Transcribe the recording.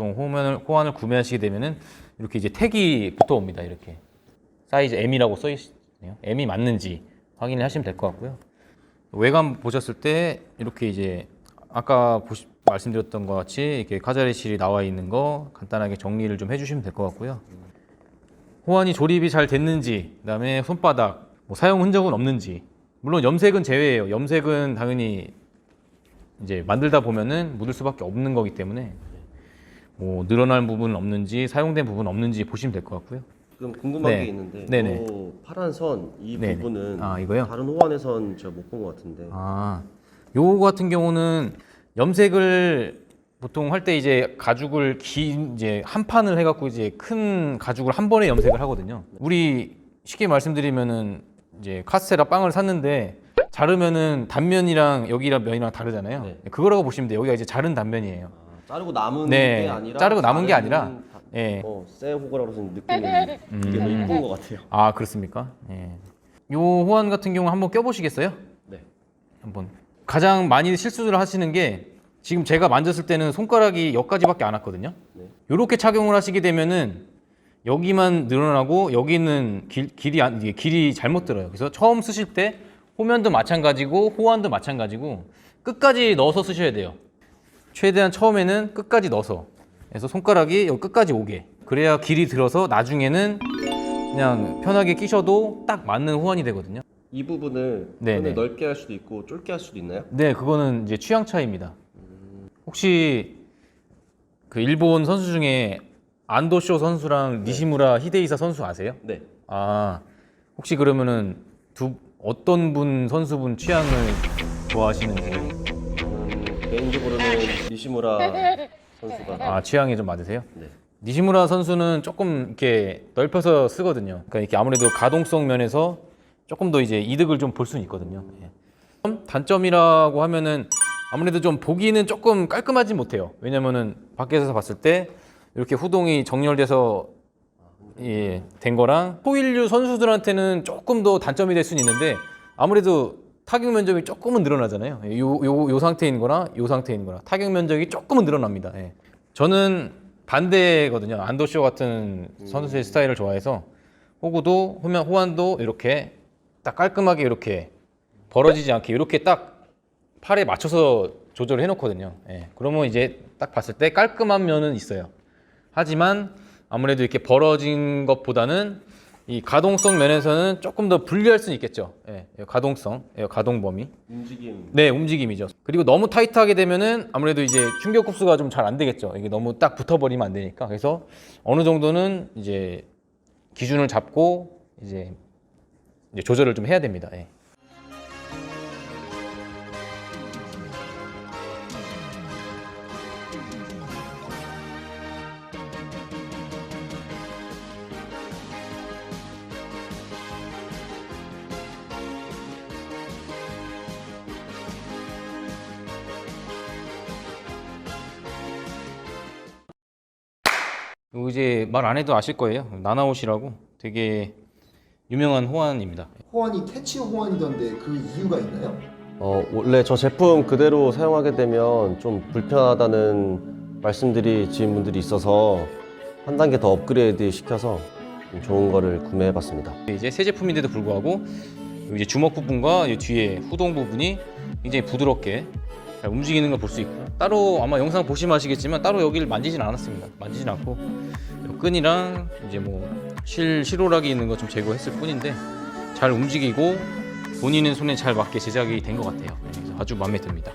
보통 호환을, 호환을 구매하시게 되면은 이렇게 이제 택이 붙어 옵니다. 이렇게 사이즈 M이라고 써 있네요. M이 맞는지 확인을 하시면 될 것 같고요. 외관 보셨을 때 이렇게 이제 아까 보시, 말씀드렸던 것 같이 이렇게 카자레실이 나와 있는 거 간단하게 정리를 좀 해주시면 될 것 같고요. 호환이 조립이 잘 됐는지, 그다음에 손바닥 뭐 사용 흔적은 없는지, 물론 염색은 제외예요. 염색은 당연히 이제 만들다 보면은 묻을 수밖에 없는 거기 때문에 뭐 늘어날 부분은 없는지 사용된 부분 없는지 보시면 될 것 같고요. 그럼 궁금한 네. 게 있는데 네네. 요 파란 선 이 네네. 부분은 아, 이거요? 다른 호환에선 제가 못 본 것 같은데 아, 요거 같은 경우는 염색을 보통 할 때 이제 가죽을 긴 이제 한 판을 해갖고 이제 큰 가죽을 한 번에 염색을 하거든요. 우리 쉽게 말씀드리면은 이제 카스테라 빵을 샀는데 자르면은 단면이랑 여기랑 면이랑 다르잖아요. 네. 그거라고 보시면 돼요. 여기가 이제 자른 단면이에요. 아, 자르고 남은 네, 게 아니라 자르고 남은 게 아니라, 다- 예. 어, 새 호가라서 느낌이 이게 더 음. 이쁜 것 같아요. 아 그렇습니까? 예. 요 호환 같은 경우 한번 껴보시겠어요? 네. 한번 가장 많이 실수를 하시는 게 지금 제가 만졌을 때는 손가락이 여기까지밖에 안 왔거든요. 네. 이렇게 착용을 하시게 되면은 여기만 늘어나고 여기는 길, 길이 안, 이게 길이 잘못 들어요. 그래서 처음 쓰실 때 호면도 마찬가지고 호환도 마찬가지고 끝까지 넣어서 쓰셔야 돼요. 최대한 처음에는 끝까지 넣어서 그래서 손가락이 여기 끝까지 오게 그래야 길이 들어서 나중에는 그냥 편하게 끼셔도 딱 맞는 호환이 되거든요. 이 부분을 네, 손을 네. 넓게 할 수도 있고 좁게 할 수도 있나요? 네, 그거는 이제 취향 차이입니다. 혹시 그 일본 선수 중에 안도쇼 선수랑 니시무라 히데이사 선수 아세요? 네. 아, 혹시 그러면은 두 어떤 분 선수분 취향을 좋아하시는지 개인적으로는 니시무라 선수가 아 취향이 좀 맞으세요? 네. 니시무라 선수는 조금 이렇게 넓혀서 쓰거든요. 그러니까 이렇게 아무래도 가동성 면에서 조금 더 이제 이득을 좀 볼 수는 있거든요. 예. 단점이라고 하면은 아무래도 좀 보기는 조금 깔끔하지 못해요. 왜냐면은 밖에서 봤을 때 이렇게 후동이 정렬돼서 예, 된 거랑 호일류 선수들한테는 조금 더 단점이 될 수는 있는데 아무래도 타격 면적이 조금은 늘어나잖아요. 요, 요, 요 상태인 거나 요 상태인 거나 타격 면적이 조금은 늘어납니다. 예. 저는 반대거든요. 안도쇼 같은 선수의 스타일을 좋아해서 호구도 호면 호환도 이렇게 딱 깔끔하게 이렇게 벌어지지 않게 이렇게 딱 팔에 맞춰서 조절을 해놓거든요. 예. 그러면 이제 딱 봤을 때 깔끔한 면은 있어요. 하지만 아무래도 이렇게 벌어진 것보다는 이 가동성 면에서는 조금 더 불리할 수는 있겠죠. 예, 이 가동성, 예, 가동 범위. 움직임 네, 움직임이죠. 그리고 너무 타이트하게 되면은 아무래도 이제 충격 흡수가 좀 잘 안 되겠죠. 이게 너무 딱 붙어버리면 안 되니까. 그래서 어느 정도는 이제 기준을 잡고 이제, 이제 조절을 좀 해야 됩니다. 예. 이거 이제 말 안 해도 아실 거예요. 나나옷이라고 되게 유명한 호환입니다. 호환이 퇴치 호환이던데 그 이유가 있나요? 어, 원래 저 제품 그대로 사용하게 되면 좀 불편하다는 말씀들이 지인분들이 있어서 한 단계 더 업그레이드 시켜서 좀 좋은 거를 구매해 봤습니다. 이제 새 제품인데도 불구하고 이제 주먹 부분과 이 뒤에 후동 부분이 굉장히 부드럽게 잘 움직이는 걸 볼 수 있고 따로 아마 영상 보시면 아시겠지만 따로 여기를 만지진 않았습니다. 만지진 않고 이 끈이랑 이제 뭐 실 실오락이 있는 거 좀 제거했을 뿐인데 잘 움직이고 본인의 손에 잘 맞게 제작이 된 것 같아요. 그래서 아주 마음에 듭니다.